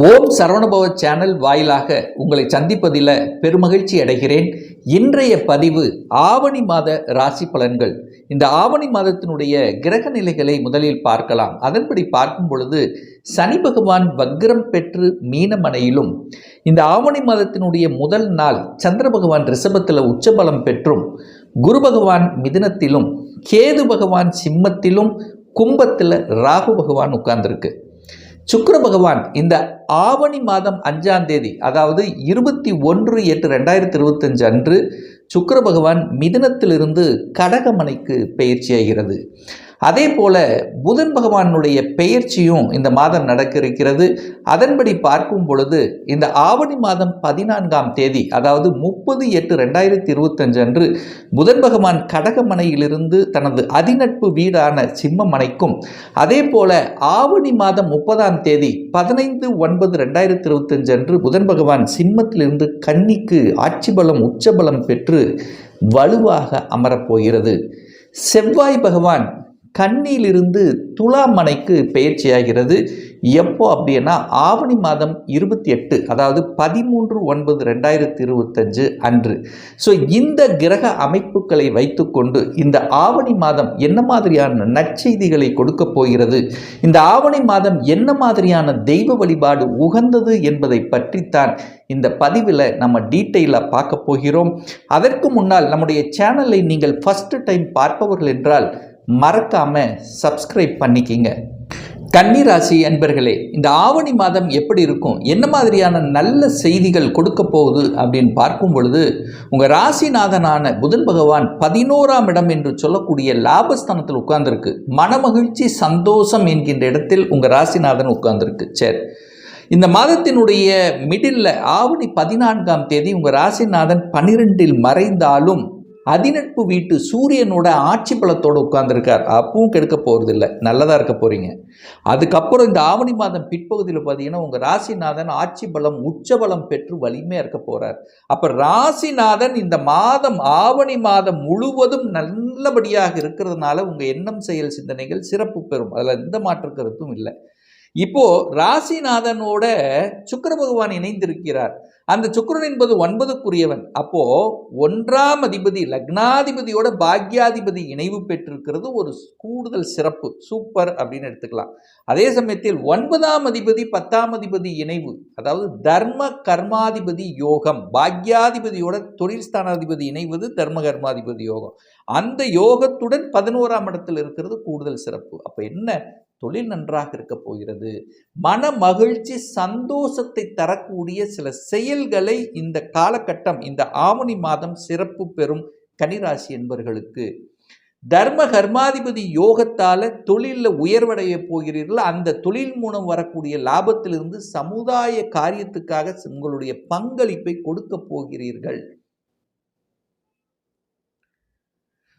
ஓம் Saravanabhava channel வாயிலாக உங்களை சந்திப்பதில் பெருமகிழ்ச்சி அடைகிறேன். இன்றைய பதிவு ஆவணி மாத ராசி பலன்கள். இந்த ஆவணி மாதத்தினுடைய கிரக நிலைகளை முதலில் பார்க்கலாம். அதன்படி பார்க்கும் பொழுது சனி பகவான் வக்ரம் பெற்று மீனமனையிலும் இந்த ஆவணி மாதத்தினுடைய முதல் நாள் சந்திர பகவான் ரிஷபத்தில் உச்சபலம் பெற்றும் குரு பகவான் மிதுனத்திலும் கேது பகவான் சிம்மத்திலும் கும்பத்தில் ராகு பகவான் உட்கார்ந்திருக்கு. சுக்கர பகவான் இந்த ஆவணி மாதம் அஞ்சாம் தேதி அதாவது இருபத்தி ஒன்று எட்டு ரெண்டாயிரத்தி இருபத்தஞ்சு அன்று சுக்கர பகவான் மிதுனத்திலிருந்து கடகமனைக்கு பயிற்சியாகிறது. அதே போல புதன் பகவானுடைய பெயர்ச்சியும் இந்த மாதம் நடக்க இருக்கிறது அதன்படி பார்க்கும் பொழுது இந்த ஆவணி மாதம் பதினான்காம் தேதி அதாவது முப்பது எட்டு ரெண்டாயிரத்தி இருபத்தஞ்சு அன்று புதன் பகவான் கடகமனையிலிருந்து தனது அதிநட்பு வீடான சிம்மமனைக்கும் அதே போல ஆவணி மாதம் முப்பதாம் தேதி பதினைந்து ஒன்பது ரெண்டாயிரத்தி இருபத்தஞ்சு அன்று புதன் பகவான் சிம்மத்திலிருந்து கன்னிக்கு ஆட்சி பலம் உச்சபலம் பெற்று வலுவாக அமரப்போகிறது செவ்வாய் பகவான் கண்ணியிலிருந்து துலாமனைக்கு பயிற்சியாகிறது எப்போ அப்படின்னா ஆவணி மாதம் இருபத்தி எட்டு அதாவது பதிமூன்று ஒன்பது ரெண்டாயிரத்தி இருபத்தஞ்சு அன்று. ஸோ இந்த கிரக அமைப்புகளை வைத்துக்கொண்டு இந்த ஆவணி மாதம் என்ன மாதிரியான நற்செய்திகளை கொடுக்க போகிறது? இந்த ஆவணி மாதம் என்ன மாதிரியான தெய்வ வழிபாடு உகந்தது என்பதை பற்றித்தான் இந்த பதிவில் நம்ம டீட்டெயிலாக பார்க்க போகிறோம். அதற்கு முன்னால் நம்முடைய சேனலை நீங்கள் ஃபஸ்ட்டு டைம் பார்ப்பவர்கள் என்றால் மறக்காம சப்ஸ்கிரைப் பண்ணிக்கிங்க. கன்னிராசி அன்பர்களே இந்த ஆவணி மாதம் எப்படி இருக்கும்? என்ன மாதிரியான நல்ல செய்திகள் கொடுக்க போகுது அப்படின்னு பார்க்கும் பொழுது உங்கள் ராசிநாதனான புதன் பகவான் பதினோராம் இடம் என்று சொல்லக்கூடிய லாபஸ்தானத்தில் உட்கார்ந்துருக்கு. மனமகிழ்ச்சி சந்தோஷம் என்கின்ற இடத்தில் உங்கள் ராசிநாதன் உட்கார்ந்துருக்கு. சரி. இந்த மாதத்தினுடைய மிடில் ஆவணி பதினான்காம் தேதி உங்கள் ராசிநாதன் பன்னிரெண்டில் மறைந்தாலும் அதிநட்பு வீட்டு சூரியனோட ஆட்சி பலத்தோடு உட்கார்ந்துருக்கார். அப்பவும் கெடுக்க போகிறதில்ல நல்லதாக இருக்க போகிறீங்க அதுக்கப்புறம் இந்த ஆவணி மாதம் பிற்பகுதியில் பார்த்தீங்கன்னா உங்கள் ராசிநாதன் ஆட்சி பலம் உச்ச பலம் பெற்று வலிமையாக இருக்க போகிறார் அப்போ ராசிநாதன் இந்த மாதம் ஆவணி மாதம் முழுவதும் நல்லபடியாக இருக்கிறதுனால உங்கள் எண்ணம் செயல் சிந்தனைகள் சிறப்பு பெறும். அதில் எந்த மாற்று கருத்தும் இல்லை. இப்போது ராசிநாதனோட சுக்கர பகவான் இணைந்திருக்கிறார். அந்த சுக்கரன் என்பது ஒன்பதுக்குரியவன். அப்போ ஒன்றாம் அதிபதி லக்னாதிபதியோட பாக்யாதிபதி இணைவு பெற்றிருக்கிறது ஒரு கூடுதல் சிறப்பு சூப்பர் அப்படின்னு எடுத்துக்கலாம். அதே சமயத்தில் ஒன்பதாம் அதிபதி பத்தாம் அதிபதி இணைவு அதாவது தர்ம கர்மாதிபதி யோகம் பாக்யாதிபதியோட தொழில் ஸ்தானாதிபதி இணைவது தர்ம கர்மாதிபதி யோகம். அந்த யோகத்துடன் பதினோராம் இடத்தில் இருக்கிறது கூடுதல் சிறப்பு. அப்போ என்ன? தொழில் நன்றாக இருக்க போகிறது. மன மகிழ்ச்சி சந்தோஷத்தை தரக்கூடிய சில செயல்களை இந்த காலகட்டம் இந்த ஆவணி மாதம் சிறப்பு பெறும் கனிராசி என்பவர்களுக்கு தர்ம கர்மாதிபதி யோகத்தால் தொழிலில் உயர்வடைய போகிறீர்கள். அந்த தொழில் மூலம் வரக்கூடிய லாபத்திலிருந்து சமுதாய காரியத்துக்காக உங்களுடைய பங்களிப்பை கொடுக்க போகிறீர்கள்.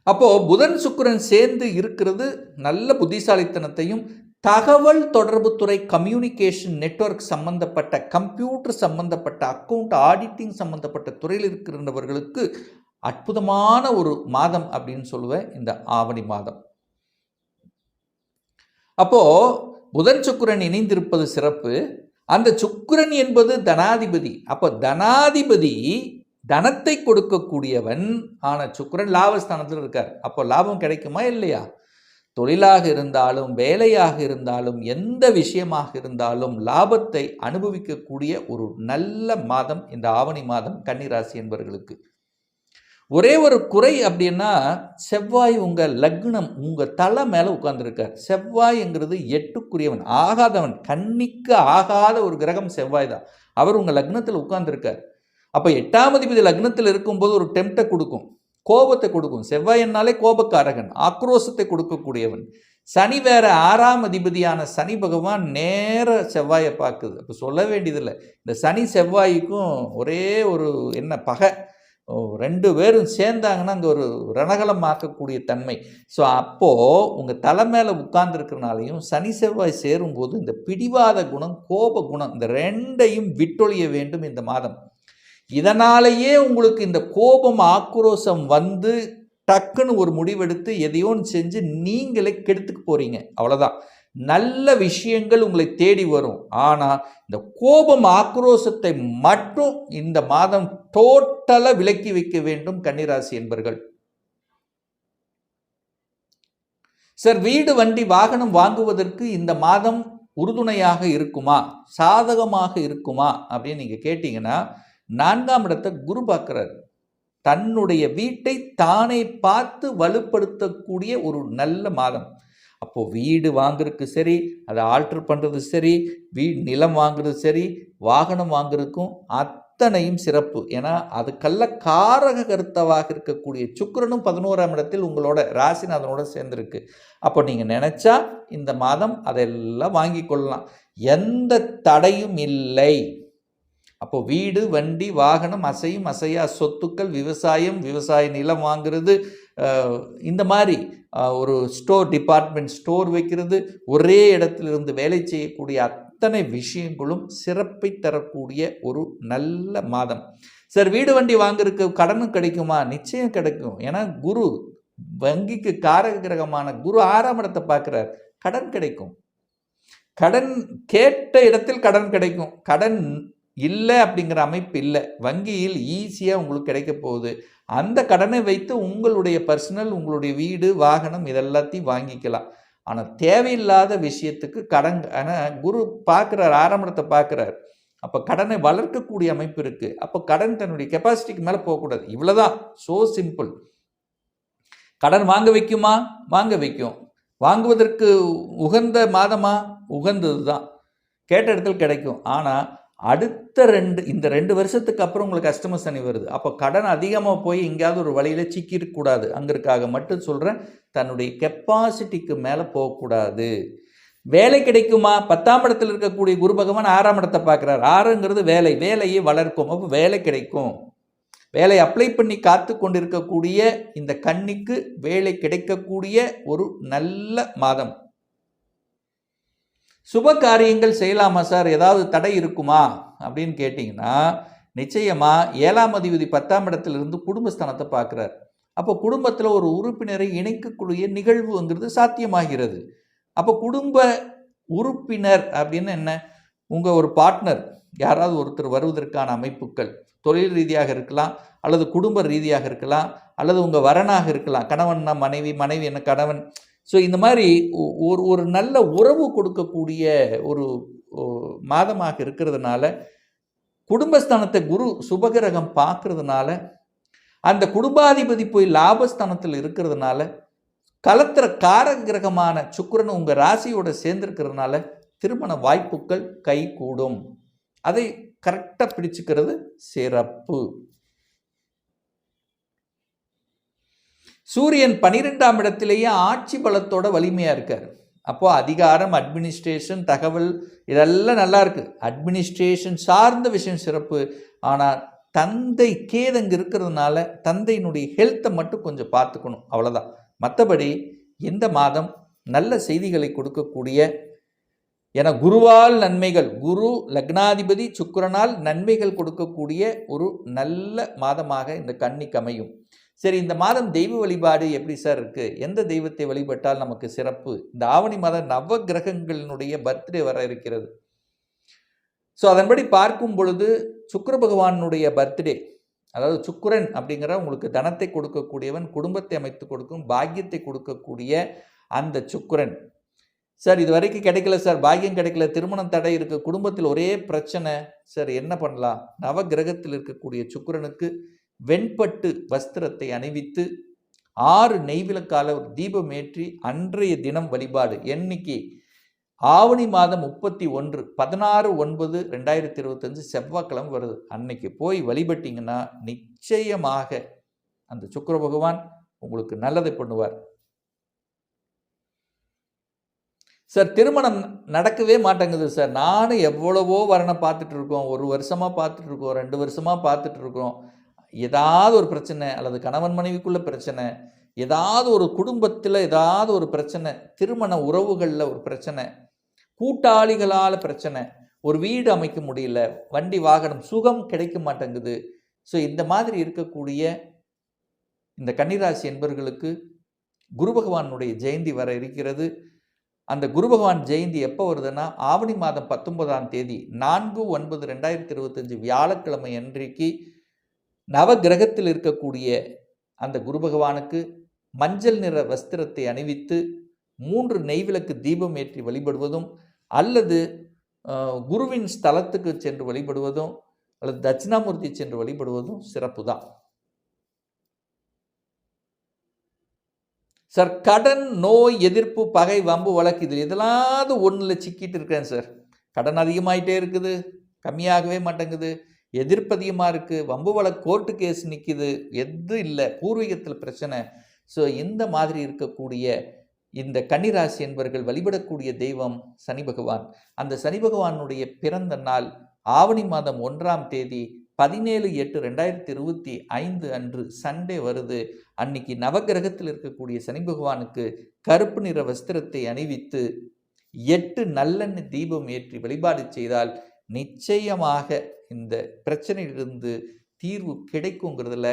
அப்போது புதன் சுக்கரன் சேர்ந்து இருக்கிறது நல்ல புத்திசாலித்தனத்தையும் தகவல் தொடர்புத்துறை கம்யூனிகேஷன் நெட்வொர்க் சம்பந்தப்பட்ட கம்ப்யூட்டர் சம்பந்தப்பட்ட அக்கௌண்ட் ஆடிட்டிங் சம்பந்தப்பட்ட துறையில் இருக்கிறவர்களுக்கு அற்புதமான ஒரு மாதம் அப்படின்னு சொல்லுவேன் இந்த ஆவணி மாதம். அப்போ புதன் சுக்கிரன் இணைந்திருப்பது சிறப்பு. அந்த சுக்கிரன் என்பது தனாதிபதி. அப்போ தனாதிபதி தனத்தை கொடுக்கக்கூடியவன் ஆன சுக்கரன் லாபஸ்தானத்தில் இருக்கார். அப்போ லாபம் கிடைக்குமா? இல்லையா. தொழிலாக இருந்தாலும் வேலையாக இருந்தாலும் எந்த விஷயமாக இருந்தாலும் லாபத்தை அனுபவிக்கக்கூடிய ஒரு நல்ல மாதம் இந்த ஆவணி மாதம் கன்னிராசி என்பவர்களுக்கு ஒரே ஒரு குறை அப்படின்னா செவ்வாய் உங்கள் லக்னம் உங்கள் தலை மேலே உட்கார்ந்துருக்கார். செவ்வாய்ங்கிறது எட்டுக்குரியவன் ஆகாதவன் கண்ணிக்கு ஆகாத ஒரு கிரகம் செவ்வாய் தான். அவர் உங்கள் லக்னத்தில் உட்கார்ந்துருக்கார். அப்போ எட்டாம் அதிபதி லக்னத்தில் இருக்கும்போது ஒரு டெம்ட்டை கொடுக்கும். கோபத்தை கொடுக்கும். செவ்வாயன்னாலே கோபக்காரகன் ஆக்ரோஷத்தை கொடுக்கக்கூடியவன். சனி வேற ஆறாம் அதிபதியான சனி பகவான் நேர செவ்வாயை பார்க்குது. அப்போ சொல்ல வேண்டியதில்லை. இந்த சனி செவ்வாய்க்கும் ஒரே ஒரு என்ன பகை. ரெண்டு பேரும் சேர்ந்தாங்கன்னா அங்கே ஒரு ரணகலம் ஆக்கக்கூடிய தன்மை. ஸோ அப்போது உங்கள் தலை மேலே உட்கார்ந்துருக்கிறனாலையும் சனி செவ்வாய் சேரும்போது இந்த பிடிவாத குணம் கோப குணம் இந்த ரெண்டையும் விட்டொழிய வேண்டும் இந்த மாதம். இதனாலேயே உங்களுக்கு இந்த கோபம் ஆக்ரோஷம் வந்து டக்குன்னு ஒரு முடிவெடுத்து எதையோன்னு செஞ்சு நீங்களே கெடுத்துக்க போகிறீங்க அவ்வளோதான் நல்ல விஷயங்கள் உங்களை தேடி வரும். ஆனால் இந்த கோபம் ஆக்ரோஷத்தை மட்டும் இந்த மாதம் டோட்டலாக விலக்கி வைக்க வேண்டும் கன்னிராசி என்பர்கள். சார் வீடு வண்டி வாகனம் வாங்குவதற்கு இந்த மாதம் உறுதுணையாக இருக்குமா? சாதகமாக இருக்குமா? அப்படின்னு நீங்கள் கேட்டிங்கன்னா நான்காம் இடத்தை குரு பார்க்குறாரு. தன்னுடைய வீட்டை தானே பார்த்து வலுப்படுத்தக்கூடிய ஒரு நல்ல மாதம். அப்போது வீடு வாங்குறதுக்கு சரி அதை ஆல்ட்ரு பண்ணுறது சரி வீ நிலம் வாங்குறது சரி வாகனம் வாங்குறதுக்கும் அத்தனையும் சிறப்பு. ஏன்னா அதுக்கல்ல காரக கருத்தவாக இருக்கக்கூடிய சுக்கரனும் பதினோராம் இடத்தில் உங்களோட ராசிநாதனோட சேர்ந்துருக்கு. அப்போ நீங்கள் நினச்சா இந்த மாதம் அதெல்லாம் வாங்கி கொள்ளலாம். எந்த தடையும் இல்லை. அப்போ வீடு வண்டி வாகனம் அசையும் அசையா சொத்துக்கள் விவசாயம் விவசாய நிலம் வாங்கிறது இந்த மாதிரி ஒரு ஸ்டோர் டிபார்ட்மெண்ட் ஸ்டோர் வைக்கிறது ஒரே இடத்திலிருந்து வேலை செய்யக்கூடிய அத்தனை விஷயங்களும் சிறப்பை தரக்கூடிய ஒரு நல்ல மாதம். சார் வீடு வண்டி வாங்குறதுக்கு கடனும் கிடைக்குமா? நிச்சயம் கிடைக்கும். ஏன்னா குரு வங்கிக்கு காரக கிரகமான குரு ஆறாம் இடத்தை பார்க்குறார். கடன் கிடைக்கும். கடன் கேட்ட இடத்தில் கடன் கிடைக்கும். கடன் இல்லை அப்படிங்கிற அமைப்பு இல்லை. வங்கியில் ஈஸியாக உங்களுக்கு கிடைக்க போகுது. அந்த கடனை வைத்து உங்களுடைய பர்சனல் உங்களுடைய வீடு வாகனம் இதெல்லாத்தையும் வாங்கிக்கலாம். ஆனால் தேவையில்லாத விஷயத்துக்கு கடன் ஆனால் குரு பார்க்குறார் ஆரம்பத்தை பார்க்குறார். அப்போ கடனை வளர்க்கக்கூடிய அமைப்பு இருக்குது அப்போ கடன் தன்னுடைய கெப்பாசிட்டிக்கு மேலே போகக்கூடாது. இவ்வளோதான் ஸோ சிம்பிள் கடன் வாங்க வைக்குமா? வாங்க வைக்கும். வாங்குவதற்கு உகந்த மாதமா? உகந்தது தான் கேட்ட இடத்துல கிடைக்கும். ஆனால் அடுத்த ரெண்டு இந்த ரெண்டு வருஷத்துக்கு அப்புறம் உங்களுக்கு கஸ்டமர் சனி வருது. அப்போ கடன் அதிகமாக போய் எங்கேயாவது ஒரு வழியில் சிக்கிருக்கக்கூடாது அங்கிருக்காக மட்டும் சொல்கிறேன் தன்னுடைய கெப்பாசிட்டிக்கு மேலே போகக்கூடாது. வேலை கிடைக்குமா? பத்தாம் இடத்துல இருக்கக்கூடிய குரு பகவான் ஆறாம் இடத்தை பார்க்குறாரு. ஆறுங்கிறது வேலை. வேலையை வளர்க்கும். அப்போ வேலை கிடைக்கும். வேலை அப்ளை பண்ணி காத்து கொண்டிருக்கக்கூடிய இந்த கண்ணிக்கு வேலை கிடைக்கக்கூடிய ஒரு நல்ல மாதம். சுப காரியங்கள் செய்யலாமா சார்? ஏதாவது தடை இருக்குமா? அப்படின்னு கேட்டிங்கன்னா நிச்சயமாக ஏழாம் அதிபதி பத்தாம் இடத்திலிருந்து குடும்பஸ்தானத்தை பார்க்குறார். அப்போ குடும்பத்தில் ஒரு உறுப்பினரை இணைக்கக்கூடிய நிகழ்வுங்கிறது சாத்தியமாகிறது. அப்போ குடும்ப உறுப்பினர் அப்படின்னு என்ன? உங்கள் ஒரு பார்ட்னர் யாராவது ஒருத்தர் வருவதற்கான அமைப்புகள் தொழில் ரீதியாக இருக்கலாம் அல்லது குடும்ப ரீதியாக இருக்கலாம் அல்லது உங்கள் வரனாக இருக்கலாம் கணவன்னா மனைவி மனைவி என்ன கணவன் ஸோ இந்த மாதிரி ஒ- ஒரு ஒரு நல்ல உறவு கொடுக்கக்கூடிய ஒரு மாதமாக இருக்கிறதுனால குடும்பஸ்தானத்தை குரு சுபகிரகம் பார்க்கறதுனால அந்த குடும்பாதிபதி போய் லாபஸ்தானத்தில் இருக்கிறதுனால கலத்திர காரக கிரகமான சுக்கிரன் உங்கள் ராசியோட சேர்ந்துருக்கிறதுனால திருமண வாய்ப்புகள் கை கூடும் அதை கரெக்டாக பிடிச்சுக்கிறது சிறப்பு. சூரியன் பனிரெண்டாம் இடத்திலேயே ஆட்சி பலத்தோட வலிமையாக இருக்கார். அப்போது அதிகாரம் அட்மினிஸ்ட்ரேஷன் தகவல் இதெல்லாம் நல்லா இருக்குது அட்மினிஸ்ட்ரேஷன் சார்ந்த விஷயம் சிறப்பு. ஆனால் தந்தை கேதங்க இருக்கிறதுனால தந்தையினுடைய ஹெல்த்தை மட்டும் கொஞ்சம் பார்த்துக்கணும். அவ்வளோதான் மற்றபடி இந்த மாதம் நல்ல செய்திகளை கொடுக்கக்கூடிய என குருவால் நன்மைகள் குரு லக்னாதிபதி சுக்கரனால் நன்மைகள் கொடுக்கக்கூடிய ஒரு நல்ல மாதமாக இந்த கண்ணிக்கு அமையும் சரி இந்த மாதம் தெய்வ வழிபாடு எப்படி சார் இருக்குது எந்த தெய்வத்தை வழிபட்டால் நமக்கு சிறப்பு? இந்த ஆவணி மாதம் நவ கிரகங்களினுடைய பர்த்டே வர இருக்கிறது. ஸோ அதன்படி பார்க்கும் பொழுது சுக்கர பகவானுடைய பர்த்டே அதாவது சுக்கிரன் அப்படிங்கிற உங்களுக்கு தனத்தை கொடுக்கக்கூடியவன் குடும்பத்தை அமைத்து கொடுக்கும் பாக்கியத்தை கொடுக்கக்கூடிய அந்த சுக்கிரன். சார் இது வரைக்கும் கிடைக்கல சார். பாக்கியம் கிடைக்கல திருமணம் தடை இருக்குது குடும்பத்தில் ஒரே பிரச்சனை. சார் என்ன பண்ணலாம்? நவ கிரகத்தில் இருக்கக்கூடிய சுக்கிரனுக்கு வெண்பட்டு வஸ்திரத்தை அணிவித்து ஆறு நெய்விளக்கால ஒரு தீபம் ஏற்றி அன்றைய தினம் வழிபாடு. என்னைக்கு ஆவணி மாதம் முப்பத்தி ஒன்று பதினாறு ஒன்பது ரெண்டாயிரத்தி இருபத்தஞ்சு செவ்வாய்க்கிழமை வருது. அன்னைக்கு போய் வழிபட்டிங்கன்னா நிச்சயமாக அந்த சுக்கர பகவான் உங்களுக்கு நல்லதை பண்ணுவார். சார் திருமணம் நடக்கவே மாட்டேங்குது சார். நானும் எவ்வளவோ வரணை பார்த்துட்டு இருக்கோம். ஒரு வருஷமாக பார்த்துட்டு இருக்கோம். ரெண்டு வருஷமாக பார்த்துட்டு இருக்கோம். ஏதாவது ஒரு பிரச்சனை அல்லது கணவன் மனைவிக்குள்ள பிரச்சனை ஏதாவது ஒரு குடும்பத்தில் ஏதாவது ஒரு பிரச்சனை திருமண உறவுகளில் ஒரு பிரச்சனை கூட்டாளிகளால் பிரச்சனை ஒரு வீடு அமைக்க முடியல வண்டி வாகனம் சுகம் கிடைக்க மாட்டேங்குது. ஸோ இந்த மாதிரி இருக்கக்கூடிய இந்த கன்னிராசி என்பவர்களுக்கு குரு பகவானுடைய ஜெயந்தி வர இருக்கிறது. அந்த குரு பகவான் ஜெயந்தி எப்போ வருதுன்னா ஆவணி மாதம் பத்தொன்பதாம் தேதி நான்கு ஒன்பது ரெண்டாயிரத்தி இருபத்தஞ்சு வியாழக்கிழமை அன்றைக்கு நவ கிரகத்தில் இருக்கக்கூடிய அந்த குரு பகவானுக்கு மஞ்சள் நிற வஸ்திரத்தை அணிவித்து மூன்று நெய்விளக்கு தீபம் ஏற்றி வழிபடுவதும் அல்லது குருவின் ஸ்தலத்துக்கு சென்று வழிபடுவதும் அல்லது தட்சிணாமூர்த்தி சென்று வழிபடுவதும் சிறப்பு தான் சார் கடன் நோய் எதிர்ப்பு பகை வம்பு வழக்கு இதில் எதெல்லாவது ஒன்றில் சிக்கிட்டு இருக்கேன் சார். கடன் அதிகமாயிட்டே இருக்குது கம்மியாகவே மாட்டேங்குது. எதிர்ப்பு அதிகமாக இருக்குது வம்பு வழக்கு கோர்ட்டு கேஸ் நிற்கிது எது இல்லை. பூர்வீகத்தில் பிரச்சனை. ஸோ இந்த மாதிரி இருக்கக்கூடிய இந்த கன்னிராசி என்பவர்கள் வழிபடக்கூடிய தெய்வம் சனி பகவான். அந்த சனி பகவானுடைய பிறந்த நாள் ஆவணி மாதம் ஒன்றாம் தேதி பதினேழு எட்டு ரெண்டாயிரத்தி இருபத்தி ஐந்து அன்று சண்டே வருது. அன்னைக்கு நவகிரகத்தில் இருக்கக்கூடிய சனி பகவானுக்கு கருப்பு நிற வஸ்திரத்தை அணிவித்து எட்டு நல்லெண்ணெய் தீபம் ஏற்றி வழிபாடு செய்தால் நிச்சயமாக இந்த பிரச்சனையிலிருந்து தீர்வு கிடைக்குங்கிறதுல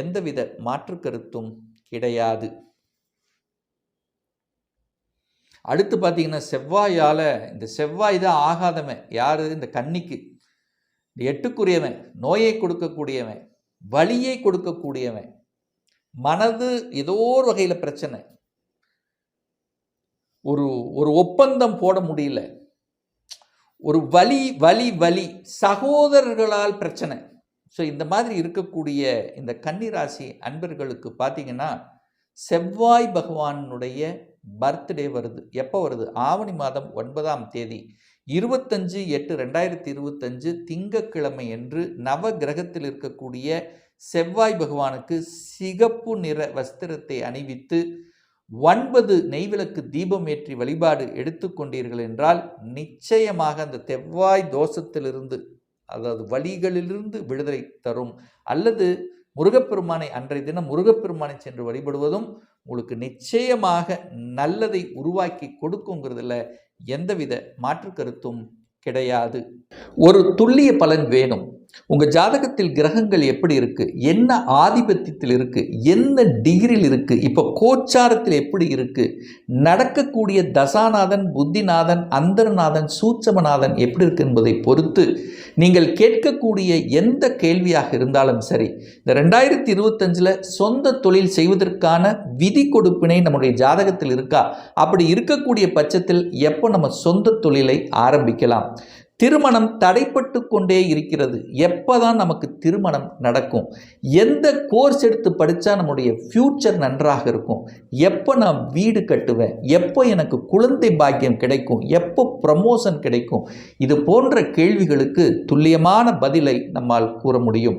எந்தவித மாற்று கருத்தும் கிடையாது. அடுத்து பார்த்தீங்கன்னா செவ்வாயால் இந்த செவ்வாய் தான் ஆகாதவன். யார்? இந்த கன்னிக்கு. இந்த எட்டுக்குரியவன் நோயை கொடுக்கக்கூடியவன் வலியை கொடுக்கக்கூடியவன். மனது ஏதோ ஒரு வகையில் பிரச்சனை. ஒரு ஒரு ஒப்பந்தம் போட முடியல. ஒரு வலி வலி வலி சகோதரர்களால் பிரச்சனை. ஸோ இந்த மாதிரி இருக்கக்கூடிய இந்த கன்னிராசி அன்பர்களுக்கு பார்த்தீங்கன்னா செவ்வாய் பகவானுடைய பர்த்டே வருது. எப்போ வருது? ஆவணி மாதம் ஒன்பதாம் தேதி. இருபத்தஞ்சு எட்டு ரெண்டாயிரத்தி இருபத்தஞ்சு திங்கக்கிழமை என்று நவ கிரகத்தில் இருக்கக்கூடிய செவ்வாய் பகவானுக்கு சிகப்பு நிற வஸ்திரத்தை அணிவித்து ஒன்பது நெய்விளக்கு தீபம் ஏற்றி வழிபாடு எடுத்துக்கொண்டீர்கள் என்றால் நிச்சயமாக அந்த தெவ்வாய் தோஷத்திலிருந்து அதாவது வழிகளிலிருந்து விடுதலை தரும். அல்லது முருகப்பெருமானை அன்றைய தினம் முருகப்பெருமானை சென்று வழிபடுவதும் உங்களுக்கு நிச்சயமாக நல்லதை உருவாக்கி கொடுக்குங்கிறதுல எந்தவித மாற்று கருத்தும் கிடையாது. ஒரு துல்லிய பலன் வேணும். உங்கள் ஜாதகத்தில் கிரகங்கள் எப்படி இருக்குது என்ன ஆதிபத்தியத்தில் இருக்குது என்ன டிகிரியில் இருக்குது இப்போ கோச்சாரத்தில் எப்படி இருக்குது நடக்கக்கூடிய தசாநாதன் புத்திநாதன் அந்தரநாதன் சூட்சமநாதன் எப்படி இருக்கு என்பதை பொறுத்து நீங்கள் கேட்கக்கூடிய எந்த கேள்வியாக இருந்தாலும் சரி இந்த ரெண்டாயிரத்தி இருபத்தஞ்சில் சொந்த தொழில் செய்வதற்கான விதி கொடுப்பினை நம்முடைய ஜாதகத்தில் இருக்கா? அப்படி இருக்கக்கூடிய பட்சத்தில் எப்போ நம்ம சொந்த தொழிலை ஆரம்பிக்கலாம்? திருமணம் தடைப்பட்டு கொண்டே இருக்கிறது. எப்போ தான் நமக்கு திருமணம் நடக்கும்? எந்த கோர்ஸ் எடுத்து படித்தா நம்முடைய ஃப்யூச்சர் நன்றாக இருக்கும்? எப்போ நான் வீடு கட்டுவேன்? எப்போ எனக்கு குழந்தை பாக்கியம் கிடைக்கும்? எப்போ ப்ரமோஷன் கிடைக்கும்? இது போன்ற கேள்விகளுக்கு துல்லியமான பதிலை நம்மால் கூற முடியும்.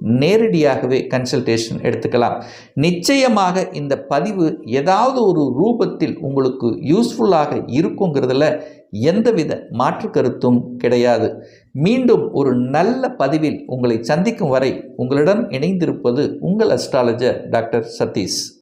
நேரடியாகவே கன்சல்டேஷன் எடுத்துக்கலாம். நிச்சயமாக இந்த பதிவு ஏதாவது ஒரு ரூபத்தில் உங்களுக்கு யூஸ்ஃபுல்லாக இருக்குங்கிறதுல எந்தவித மாற்று கருத்தும் கிடையாது. மீண்டும் ஒரு நல்ல பதிவில் உங்களை சந்திக்கும் வரை உங்களிடம் இணைந்திருப்பது உங்கள் அஸ்ட்ராலஜர் டாக்டர் சதீஷ்.